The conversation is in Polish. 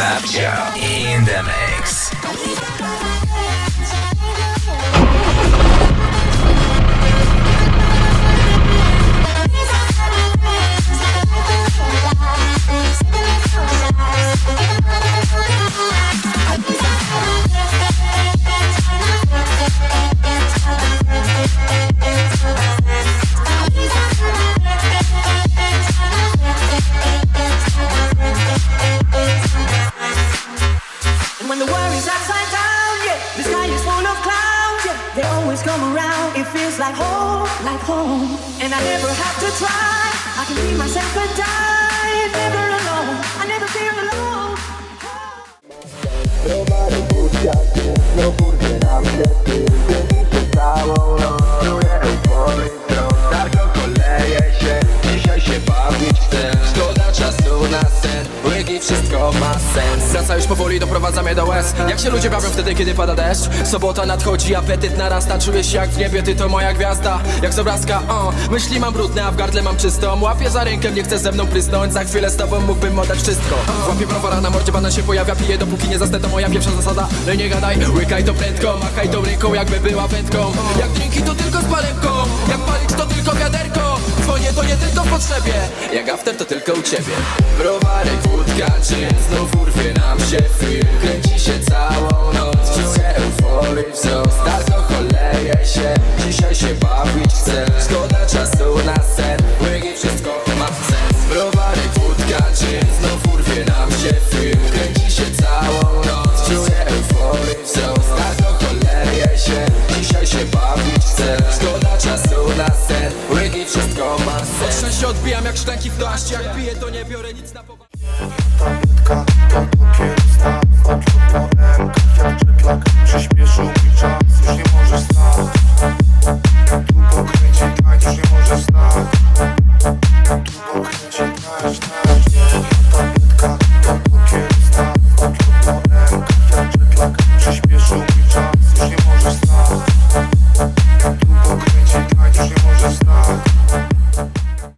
Snapchat in the mix. Always come around, it feels like home, like home. And I never have to try. I can be myself and die. Never alone. I never feel alone. Nam łygi wszystko ma sens. Wraca już powoli, doprowadza mnie do łez. Jak się ludzie bawią wtedy, kiedy pada deszcz? Sobota nadchodzi, apetyt narasta. Czuję się jak w niebie, ty to moja gwiazda. Jak z obrazka, o, myśli mam brudne, a w gardle mam czystą Łapię za rękę, nie chcę ze mną prysnąć Za chwilę z tobą mógłbym oddać wszystko. Łapię browara, na mordzie bana się pojawia Piję dopóki nie zasnę, to moja pierwsza zasada. No i nie gadaj, łykaj to prędko Machaj tą ręką, jakby była wędką. Jak drinki to tylko potrzebie Jak after to tylko u ciebie. Browarek, wódka, czy znów urwie nam się film. Kręci się całą noc, czuję euforii wzrost Alkoholeje się, dzisiaj się bawić chcę. Szkoda czasu na sen, łygi wszystko ma sens. Browarek, wódka, czy znów urwie nam się film. Kręci się całą noc, czuję euforii wzrost Alkoholeje się, dzisiaj się bawić chcę się odbijam jak sztęki w daszcie Jak piję to nie biorę nic na poważnie. Ta ta kierusta W okienku M, jak jetlag Przyspieszył już nie stać Długo kręci tak, już nie stać Długo kręci tak, tak, tak